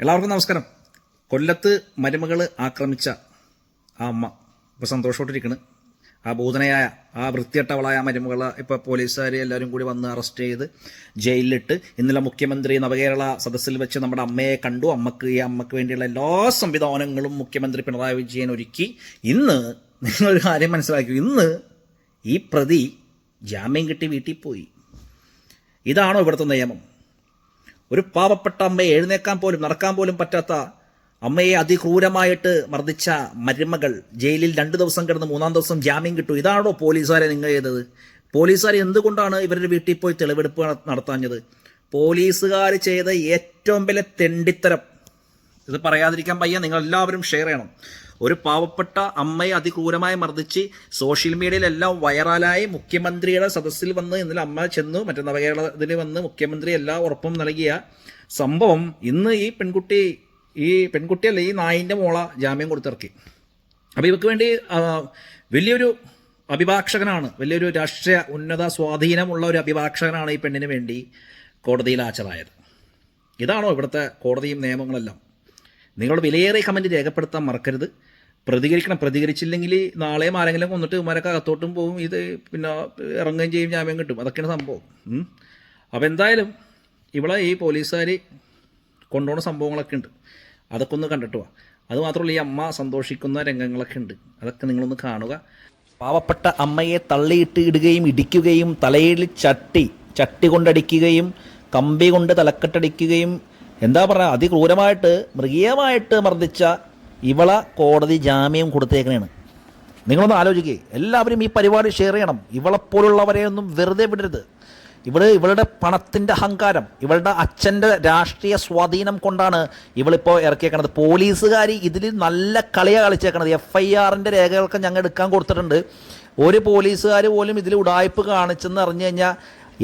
എല്ലാവർക്കും നമസ്കാരം. കൊല്ലത്ത് മരുമകൾ ആക്രമിച്ച ആ അമ്മ ഇപ്പോൾ സന്തോഷത്തോട്ടിരിക്കണ് ആ ഭൂതനയായ ആ വൃത്തിയട്ടവളായ മരുമകളെ ഇപ്പോൾ പോലീസുകാർ എല്ലാവരും കൂടി വന്ന് അറസ്റ്റ് ചെയ്ത് ജയിലിലിട്ട് ഇന്നലെ മുഖ്യമന്ത്രി നവകേരള സദസ്സിൽ വെച്ച് നമ്മുടെ അമ്മയെ കണ്ടു. അമ്മയ്ക്ക് ഈ അമ്മയ്ക്ക് വേണ്ടിയുള്ള എല്ലാ സംവിധാനങ്ങളും മുഖ്യമന്ത്രി പിണറായി വിജയൻ ഒരുക്കി. ഇന്ന് നിങ്ങളൊരു കാര്യം മനസ്സിലാക്കി. ഇന്ന് ഈ പ്രതി ജാമ്യം കിട്ടി വീട്ടിൽ പോയി. ഇതാണോ ഇവിടുത്തെ നിയമം? ഒരു പാവപ്പെട്ട അമ്മയെ എഴുന്നേക്കാൻ പോലും നടക്കാൻ പോലും പറ്റാത്ത അമ്മയെ അതിക്രൂരമായിട്ട് മർദ്ദിച്ച മരുമകൾ ജയിലിൽ രണ്ടു ദിവസം കിടന്ന് മൂന്നാം ദിവസം ജാമ്യം കിട്ടും. ഇതാണോ പോലീസുകാരെ നിങ്ങൾ ചെയ്തത്? പോലീസുകാർ എന്തുകൊണ്ടാണ് ഇവരുടെ വീട്ടിൽ പോയി തെളിവെടുപ്പ് നട- നടത്താഞ്ഞത്? പോലീസുകാർ ചെയ്ത ഏറ്റവും വലിയ തെണ്ടിത്തരം ഇത് പറയാതിരിക്കാൻ പയ്യ നിങ്ങൾ എല്ലാവരും ഷെയർ ചെയ്യണം. ഒരു പാവപ്പെട്ട അമ്മയെ അതിക്രൂരമായി മർദ്ദിച്ച് സോഷ്യൽ മീഡിയയിലെല്ലാം വൈറലായി മുഖ്യമന്ത്രിയുടെ സദസ്സിൽ വന്ന് ഇന്നലെ അമ്മ ചെന്നു മറ്റേ നവകേരളത്തിൽ വന്ന് മുഖ്യമന്ത്രി എല്ലാ ഉറപ്പും നൽകിയ സംഭവം ഇന്ന് ഈ പെൺകുട്ടി ഈ പെൺകുട്ടിയല്ല ഈ നായിന്റെ മോള ജാമ്യം കൊടുത്തിറക്കി. അപ്പോൾ ഇവർക്ക് വേണ്ടി വലിയൊരു അഭിഭാഷകനാണ് വലിയൊരു രാഷ്ട്രീയ ഉന്നത സ്വാധീനമുള്ള ഒരു അഭിഭാഷകനാണ് ഈ പെണ്ണിന് വേണ്ടി കോടതിയിൽ ഹാജരായത്. ഇതാണോ ഇവിടുത്തെ കോടതിയും നിയമങ്ങളെല്ലാം? നിങ്ങളുടെ വിലയേറെ കമന്റ് രേഖപ്പെടുത്താൻ മറക്കരുത്. പ്രതികരിക്കണം. പ്രതികരിച്ചില്ലെങ്കിൽ നാളെയും ആരെങ്കിലും കൊന്നിട്ട് ഇവന്മാരൊക്കെ അകത്തോട്ടും പോകും. ഇത് പിന്നെ ഇറങ്ങുകയും ചെയ്യും ജാമ്യം കിട്ടും. അതൊക്കെയാണ് സംഭവം. അപ്പോൾ എന്തായാലും ഇവിടെ ഈ പോലീസുകാർ കൊണ്ടുപോകുന്ന സംഭവങ്ങളൊക്കെ ഉണ്ട്. അതൊക്കെ ഒന്ന് കണ്ടിട്ട് വാ. അതുമാത്രമല്ല ഈ അമ്മ സന്തോഷിക്കുന്ന രംഗങ്ങളൊക്കെ ഉണ്ട്. അതൊക്കെ നിങ്ങളൊന്ന് കാണുക. പാവപ്പെട്ട അമ്മയെ തള്ളിയിട്ട് ഇടുകയും ഇടിക്കുകയും തലയിൽ ചട്ടി ചട്ടി കൊണ്ടടിക്കുകയും കമ്പി കൊണ്ട് തലക്കെട്ടടിക്കുകയും എന്താ പറഞ്ഞാൽ അതിക്രൂരമായിട്ട് മൃഗീയമായിട്ട് മർദ്ദിച്ച ഇവള കോടതി ജാമ്യം കൊടുത്തേക്കണേണ്. നിങ്ങളൊന്ന് ആലോചിക്കുക എല്ലാവരും ഈ പരിപാടി ഷെയർ ചെയ്യണം. ഇവളെപ്പോലുള്ളവരെ ഒന്നും വെറുതെ വിടരുത്. ഇവിടെ ഇവളുടെ പണത്തിന്റെ അഹങ്കാരം ഇവളുടെ അച്ഛന്റെ രാഷ്ട്രീയ സ്വാധീനം കൊണ്ടാണ് ഇവളിപ്പോൾ ഇറക്കിയേക്കണത്. പോലീസുകാർ ഇതിൽ നല്ല കളിയാണ് കളിച്ചേക്കണത്. എഫ് ഐ ആറിന്റെ രേഖകളൊക്കെ ഞങ്ങൾ എടുക്കാൻ കൊടുത്തിട്ടുണ്ട്. ഒരു പോലീസുകാർ പോലും ഇതിൽ ഉടായ്പ് കാണിച്ചെന്ന് അറിഞ്ഞു കഴിഞ്ഞാൽ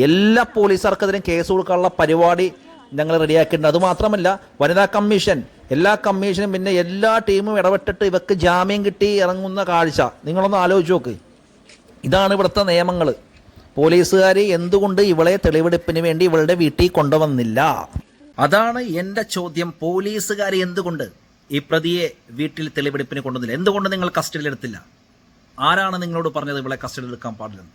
എല്ലാ പോലീസുകാർക്കെതിരെയും കേസ് കൊടുക്കാനുള്ള പരിപാടി ഞങ്ങൾ റെഡിയാക്കിയിട്ടുണ്ട്. അതുമാത്രമല്ല വനിതാ കമ്മീഷൻ എല്ലാ കമ്മീഷനും പിന്നെ എല്ലാ ടീമും ഇടപെട്ടിട്ട് ഇവക്ക് ജാമ്യം കിട്ടി ഇറങ്ങുന്ന കാഴ്ച. നിങ്ങളൊന്ന് ആലോചിച്ച് നോക്ക്. ഇതാണ് ഇവിടുത്തെ നിയമങ്ങൾ. പോലീസുകാർ എന്തുകൊണ്ട് ഇവളെ തെളിവെടുപ്പിന് വേണ്ടി ഇവളുടെ വീട്ടിൽ കൊണ്ടുവന്നില്ല? അതാണ് എന്റെ ചോദ്യം. പോലീസുകാർ എന്തുകൊണ്ട് ഈ പ്രതിയെ വീട്ടിൽ തെളിവെടുപ്പിന് കൊണ്ടുവന്നില്ല? എന്തുകൊണ്ട് നിങ്ങൾ കസ്റ്റഡിയിൽ എടുത്തില്ല? ആരാണ് നിങ്ങളോട് പറഞ്ഞത് ഇവളെ കസ്റ്റഡിയിൽ എടുക്കാൻ പാടില്ലെന്ന്?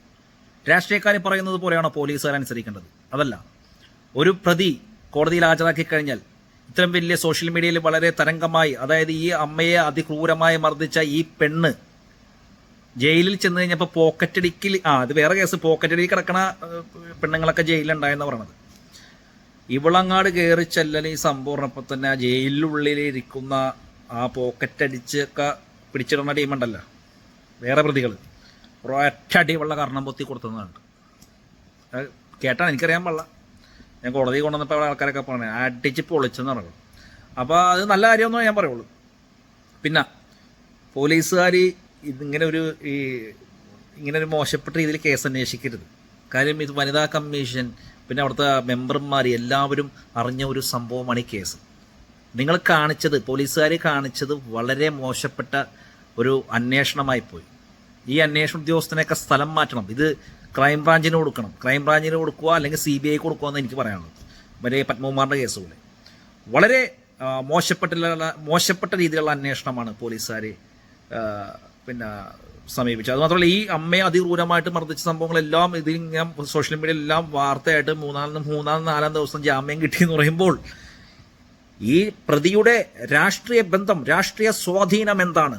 രാഷ്ട്രീയക്കാർ പറയുന്നത് പോലെയാണോ പോലീസുകാർ അനുസരിക്കേണ്ടത്? അതല്ല. ഒരു പ്രതി കോടതിയിൽ ഹാജരാക്കി കഴിഞ്ഞാൽ ഇത്രയും വലിയ സോഷ്യൽ മീഡിയയിൽ വളരെ തരംഗമായി അതായത് ഈ അമ്മയെ അതിക്രൂരമായി മർദ്ദിച്ച ഈ പെണ്ണ് ജയിലിൽ ചെന്ന് കഴിഞ്ഞപ്പോൾ പോക്കറ്റടിക്കിൽ ആ അത് വേറെ കേസ് പോക്കറ്റടി കിടക്കണ പെണ്ണുങ്ങളൊക്കെ ജയിലിലുണ്ടായെന്ന് പറയണത്. ഇവളങ്ങാട് കയറി ചെല്ലൽ ഈ സംഭവം തന്നെ ആ ജയിലിനുള്ളിൽ ഇരിക്കുന്ന ആ പോക്കറ്റടിച്ചൊക്കെ പിടിച്ചിടുന്ന ടീമുണ്ടല്ലോ വേറെ പ്രതികൾ ഒരൊറ്റടി വെള്ള കർണം പൊത്തി കൊടുത്തതാണ് കേട്ടാണ് എനിക്കറിയാൻ പാടില്ല. ഞാൻ കോടതി കൊണ്ടുവന്നപ്പോൾ അവിടെ ആൾക്കാരൊക്കെ പറഞ്ഞു അടിച്ച് പൊളിച്ചെന്ന് പറഞ്ഞു. അപ്പോൾ അത് നല്ല കാര്യമൊന്നും ഞാൻ പറയുള്ളൂ. പിന്നെ പോലീസുകാർ ഇതിങ്ങനെ ഒരു ഈ ഇങ്ങനെ ഒരു മോശപ്പെട്ട രീതിയിൽ കേസ് അന്വേഷിക്കരുത്. കാര്യം ഇത് വനിതാ കമ്മീഷൻ പിന്നെ അവിടുത്തെ മെമ്പർമാർ എല്ലാവരും അറിഞ്ഞ ഒരു സംഭവമാണ് ഈ കേസ്. നിങ്ങൾ കാണിച്ചത് പോലീസുകാർ കാണിച്ചത് വളരെ മോശപ്പെട്ട ഒരു അന്വേഷണമായി പോയി. ഈ അന്വേഷണ ഉദ്യോഗസ്ഥനെയൊക്കെ സ്ഥലം മാറ്റണം. ഇത് ക്രൈം ബ്രാഞ്ചിന് കൊടുക്കണം. ക്രൈം ബ്രാഞ്ചിന് കൊടുക്കുക അല്ലെങ്കിൽ സി ബി ഐ കൊടുക്കുക എന്ന് എനിക്ക് പറയാനുള്ളത്. മറ്റേ പത്മകുമാറിന്റെ കേസ് പോലെ. വളരെ മോശപ്പെട്ട മോശപ്പെട്ടുള്ള മോശപ്പെട്ട രീതിയിലുള്ള അന്വേഷണമാണ് പോലീസുകാർ പിന്നെ സമീപിച്ചത്. അതുമാത്രമല്ല ഈ അമ്മയെ അതിക്രൂരമായിട്ട് മർദ്ദിച്ച സംഭവങ്ങളെല്ലാം ഇതിൽ ഞാൻ സോഷ്യൽ മീഡിയയിൽ എല്ലാം വാർത്തയായിട്ട് മൂന്നാം മൂന്നാം നാലാം ദിവസം ജാമ്യം കിട്ടിയെന്ന് പറയുമ്പോൾ ഈ പ്രതിയുടെ രാഷ്ട്രീയ ബന്ധം രാഷ്ട്രീയ സ്വാധീനം എന്താണ്?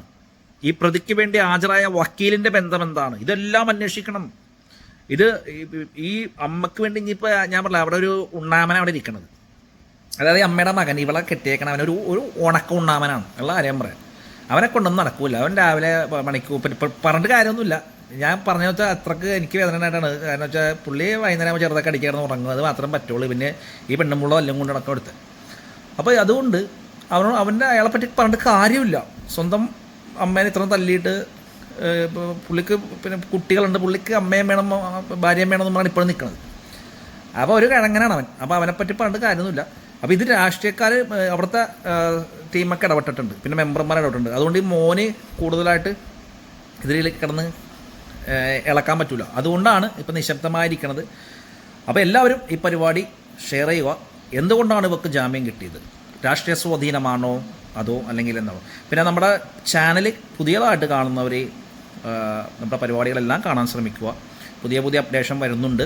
ഈ പ്രതിക്ക് വേണ്ടി ഹാജരായ വക്കീലിന്റെ ബന്ധം എന്താണ്? ഇതെല്ലാം അന്വേഷിക്കണം. ഇത് ഈ- അമ്മയ്ക്ക് വേണ്ടി ഇനിയിപ്പോൾ ഞാൻ പറഞ്ഞില്ല അവിടെ ഒരു ഉണ്ണാമന അവിടെ ഇരിക്കണത്. അതായത് അമ്മയുടെ മകൻ ഇവളെ കെട്ടിയേക്കണ അവനൊരു ഒരു ഉണക്ക ഉണ്ണാമനാണ്. ഉള്ള ആരെയും പറയാം. അവനെ കൊണ്ടൊന്നും നടക്കൂല. അവൻ രാവിലെ മണിക്കൂർ പറഞ്ഞിട്ട് കാര്യമൊന്നുമില്ല. ഞാൻ പറഞ്ഞു വെച്ചാൽ അത്രയ്ക്ക് എനിക്ക് വേദനയായിട്ടാണ് കാരണം വെച്ചാൽ പുള്ളി വൈകുന്നേരം ചെറുതൊക്കെ അടിക്കായിരുന്നു ഉറങ്ങും അത് മാത്രം പറ്റുള്ളൂ. പിന്നെ ഈ പെണ്ണുമ്പുള്ള എല്ലാം കൊണ്ട് നടക്കം എടുത്ത് അപ്പോൾ അതുകൊണ്ട് അവനോട് അവന്റെ അയാളെ പറ്റി പറഞ്ഞിട്ട് കാര്യമില്ല. സ്വന്തം അമ്മേനെ ഇത്രയും തല്ലിയിട്ട് പുള്ളിക്ക് പിന്നെ കുട്ടികളുണ്ട് പുള്ളിക്ക് അമ്മയും വേണം ഭാര്യയും വേണം എന്നാണ് ഇപ്പോഴും നിൽക്കുന്നത്. അപ്പോൾ ഒരു കിഴങ്ങനാണ് അവൻ. അപ്പോൾ അവനെപ്പറ്റി പറ്റി പറഞ്ഞിട്ട് കാര്യമൊന്നുമില്ല. അപ്പോൾ ഇത് രാഷ്ട്രീയക്കാർ അവിടുത്തെ ടീമൊക്കെ ഇടപെട്ടിട്ടുണ്ട്. പിന്നെ മെമ്പർമാർ ഇടപെട്ടിട്ടുണ്ട്. അതുകൊണ്ട് ഈ മോന് കൂടുതലായിട്ട് ഇതിൽ കിടന്ന് ഇളക്കാൻ പറ്റില്ല അതുകൊണ്ടാണ് ഇപ്പം നിശബ്ദമായിരിക്കണത്. അപ്പോൾ എല്ലാവരും ഈ പരിപാടി ഷെയർ ചെയ്യുക. എന്തുകൊണ്ടാണ് ഇവർക്ക് ജാമ്യം കിട്ടിയത്? രാഷ്ട്രീയ സ്വാധീനമാണോ? അതോ അല്ലെങ്കിൽ എന്താണോ? പിന്നെ നമ്മുടെ ചാനൽ പുതിയതായിട്ട് കാണുന്നവർ നമ്മുടെ പരിപാടികളെല്ലാം കാണാൻ ശ്രമിക്കുക. പുതിയ പുതിയ അപ്ഡേഷൻ വരുന്നുണ്ട്.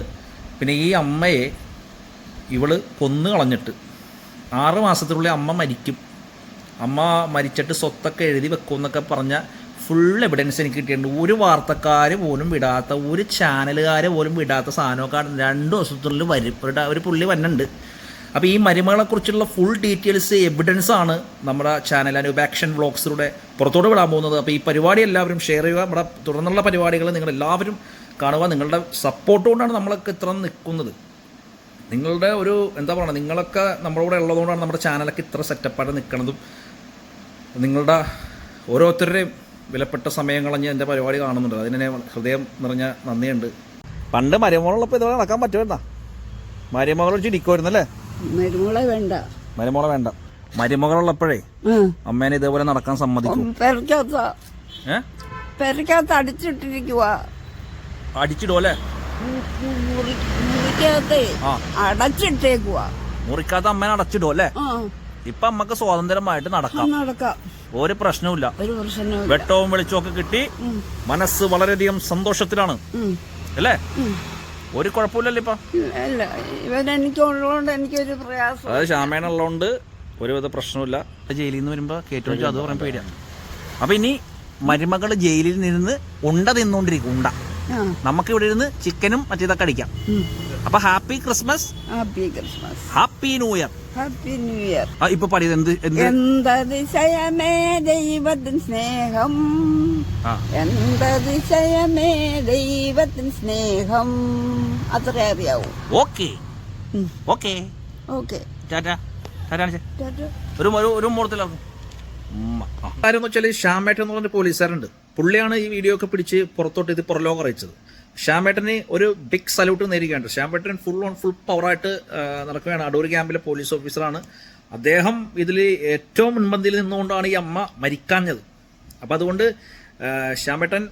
പിന്നെ ഈ അമ്മയെ ഇവൾ കൊന്നു കളഞ്ഞിട്ട് ആറ് മാസത്തിനുള്ളിൽ അമ്മ മരിക്കും. അമ്മ മരിച്ചിട്ട് സ്വത്തൊക്കെ എഴുതി വെക്കുമെന്നൊക്കെ പറഞ്ഞ ഫുൾ എവിഡൻസ് എനിക്ക് കിട്ടിയിട്ടുണ്ട്. ഒരു വാർത്തക്കാർ പോലും വിടാത്ത ഒരു ചാനലുകാർ പോലും വിടാത്ത സാധനമൊക്കെ രണ്ട് ദിവസത്തിനുള്ളിൽ വരും. ഒരു പുള്ളി വന്നുണ്ട് അപ്പോൾ ഈ മരുമകളെക്കുറിച്ചുള്ള ഫുൾ ഡീറ്റെയിൽസ് എവിഡൻസ് ആണ് നമ്മുടെ ചാനൽ അനൂപ് ആക്ഷൻ വ്ളോഗ്സിലൂടെ പുറത്തോട്ട് വിടാൻ പോകുന്നത്. അപ്പോൾ ഈ പരിപാടി എല്ലാവരും ഷെയർ ചെയ്യുക. നമ്മുടെ തുടർന്നുള്ള പരിപാടികൾ നിങ്ങൾ എല്ലാവരും കാണുക. നിങ്ങളുടെ സപ്പോർട്ട് കൊണ്ടാണ് നമ്മളൊക്കെ ഇത്ര നിൽക്കുന്നത്. നിങ്ങളുടെ ഒരു എന്താ പറയുക നിങ്ങളൊക്കെ നമ്മുടെ ഉള്ളതുകൊണ്ടാണ് നമ്മുടെ ചാനലൊക്കെ ഇത്ര സെറ്റപ്പായിട്ട് നിൽക്കുന്നതും. നിങ്ങളുടെ ഓരോരുത്തരുടെയും വിലപ്പെട്ട സമയം കളഞ്ഞ് എന്റെ പരിപാടി കാണുന്നുണ്ട്. അതിനെ ഹൃദയം നിറഞ്ഞ നന്ദിയുണ്ട്. പണ്ട് മരുമകളുള്ളപ്പോൾ ഇതുപോലെ നടക്കാൻ പറ്റുമായിരുന്നാ? മരുമകളൊഴിച്ച് ചിരിക്കുമായിരുന്നല്ലേ? മരുമകളെ വേണ്ട. മരുമോളെ വേണ്ട. മരുമകളുള്ളപ്പോഴേ അമ്മേനെ ഇതേപോലെ നടക്കാൻ സമ്മതിക്കും. പെരക്കകത്ത പെരക്കകത്ത് അടിച്ചിട്ടിരിക്കുക അടിച്ചിടും അല്ലേ? മുറിക്കകത്ത് അടച്ചിട്ടേക്കുക മുറിക്കാത്ത അമ്മേനെ അടച്ചിടും അല്ലേ? ഇപ്പൊ അമ്മയ്ക്ക് സ്വാതന്ത്ര്യമായിട്ട് നടക്കാം. നടക്കാം. ഒരു പ്രശ്നവുമില്ല. വെട്ടവും വെളിച്ചവും ഒക്കെ കിട്ടി. മനസ്സ് വളരെയധികം സന്തോഷത്തിലാണ്. അല്ലേ? ഒരു കുഴപ്പമില്ലല്ലോ ഇപ്പൊ. അല്ല ഇവനെനിക്കുള്ളതുകൊണ്ട് എനിക്കൊരു പ്രയാസം. അതായത് ശ്യാമേനുള്ളതുകൊണ്ട് ഒരുവിധ പ്രശ്നമില്ല ജയിലിൽ നിന്ന് വരുമ്പോ കേട്ടു അത് പറയാൻ പേടിയാ. അപ്പൊ ഇനി മരുമകൾ ജയിലിൽ നിന്ന് ഉണ്ട തിന്നുകൊണ്ടിരിക്കും ഉണ്ട. നമുക്ക് ഇവിടെ ഇരുന്ന് ചിക്കനും മറ്റേതൊക്കെ അടിക്കാം. അപ്പൊ happy Christmas. Happy Christmas happy new year happy new year ആ ഇപ്പൊ പറയുന്നത് എന്ത് എന്ത്? എന്തതിശയമേ ദൈവത്തിൻ സ്നേഹം? എന്തതിശയമേ ദൈവത്തിൻ സ്നേഹം? അത്ര അറിയാവൂ. ഓക്കെ. ഓക്കെ. ഓക്കെ. ഒരു ഒരു ഒരു മുഹൂർത്തത്തിലാക്കും ആരെന്ന് വെച്ചാൽ ശ്യാമേട്ടൻ എന്ന് പറഞ്ഞ പോലീസുകാരുണ്ട് പുള്ളിയാണ് ഈ വീഡിയോ ഒക്കെ പിടിച്ച് പുറത്തോട്ട് ഇത് പുറലോകം അറിയിച്ചത്. ശ്യാമേട്ടന് ഒരു ബിഗ് സല്യൂട്ട് നേരിടുകയാണ് ശ്യാമേട്ടൻ ഫുൾ ഓൺ ഫുൾ പവറായിട്ട് നടക്കുകയാണ്. അടൂർ ക്യാമ്പിലെ പോലീസ് ഓഫീസറാണ് അദ്ദേഹം ഇതിൽ ഏറ്റവും മുൻപന്തിയിൽ നിന്നുകൊണ്ടാണ് ഈ അമ്മ മരിക്കാഞ്ഞത്. അപ്പം അതുകൊണ്ട് ശ്യാമേട്ടൻ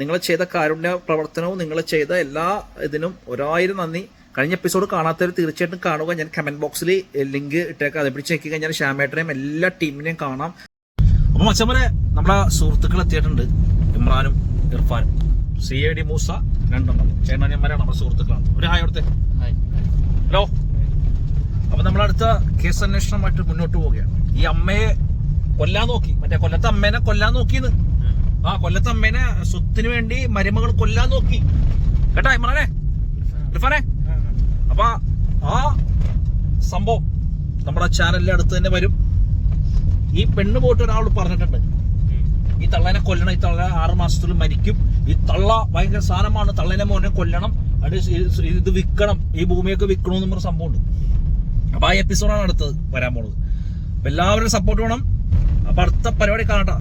നിങ്ങൾ ചെയ്ത കാരുണ്യ പ്രവർത്തനവും നിങ്ങൾ ചെയ്ത എല്ലാ ഇതിനും ഒരായിരം നന്ദി. കഴിഞ്ഞ എപ്പിസോഡ് കാണാത്തവർ തീർച്ചയായിട്ടും കാണുക. ഞാൻ കമന്റ് ബോക്സിൽ ലിങ്ക് ഇട്ടേക്കാം. അത് പിടിച്ച് നോക്കി കഴിഞ്ഞാൽ ശ്യാമേട്ടനെയും എല്ലാ ടീമിനെയും കാണാം. അപ്പം അച്ഛൻ നമ്മുടെ സുഹൃത്തുക്കൾ എത്തിയിട്ടുണ്ട്. ഇമ്രാനും ഇർഫാനും. സി എ ഡി മൂസ രണ്ടെണ്ണം. ചേട്ടന്മാരാണ് നമ്മുടെ സുഹൃത്തുക്കളാണ്. ഒരു ഹായ് അവിടുത്തെ. ഹലോ. അപ്പൊ നമ്മളടുത്ത കേസ് അന്വേഷണമായിട്ട് മുന്നോട്ട് പോവുകയാണ്. ഈ അമ്മയെ കൊല്ലാൻ നോക്കി. മറ്റേ കൊല്ലത്തെ അമ്മേനെ കൊല്ലാൻ നോക്കിന്ന്. ആ കൊല്ലത്തെ അമ്മേനെ സ്വത്തിന് വേണ്ടി മരുമകൾ കൊല്ലാൻ നോക്കി. കേട്ടാ ഇമ്രാനെ? ഇർഫാനെ? അപ്പൊ ആ സംഭവം നമ്മുടെ ചാനലിന്റെ അടുത്ത് തന്നെ വരും. ഈ പെണ്ണ് പോയിട്ട് ഒരാൾ പറഞ്ഞിട്ടുണ്ട്. ഈ തള്ളനെ കൊല്ലണം ഈ തള്ള ആറ് മാസത്തിൽ മരിക്കും. ഈ തള്ള ഭയങ്കര സാധനമാണ്. തള്ളനെ മോനെ കൊല്ലണം. അത് ഇത് വിൽക്കണം. ഈ ഭൂമിയൊക്കെ വിൽക്കണം എന്ന് പറഞ്ഞ സംഭവമുണ്ട്. അപ്പൊ ആ എപ്പിസോഡാണ് അടുത്തത് വരാൻ പോണത്. എല്ലാവരും സപ്പോർട്ട് വേണം. അപ്പൊ അടുത്ത പരിപാടി കാണട്ടാ.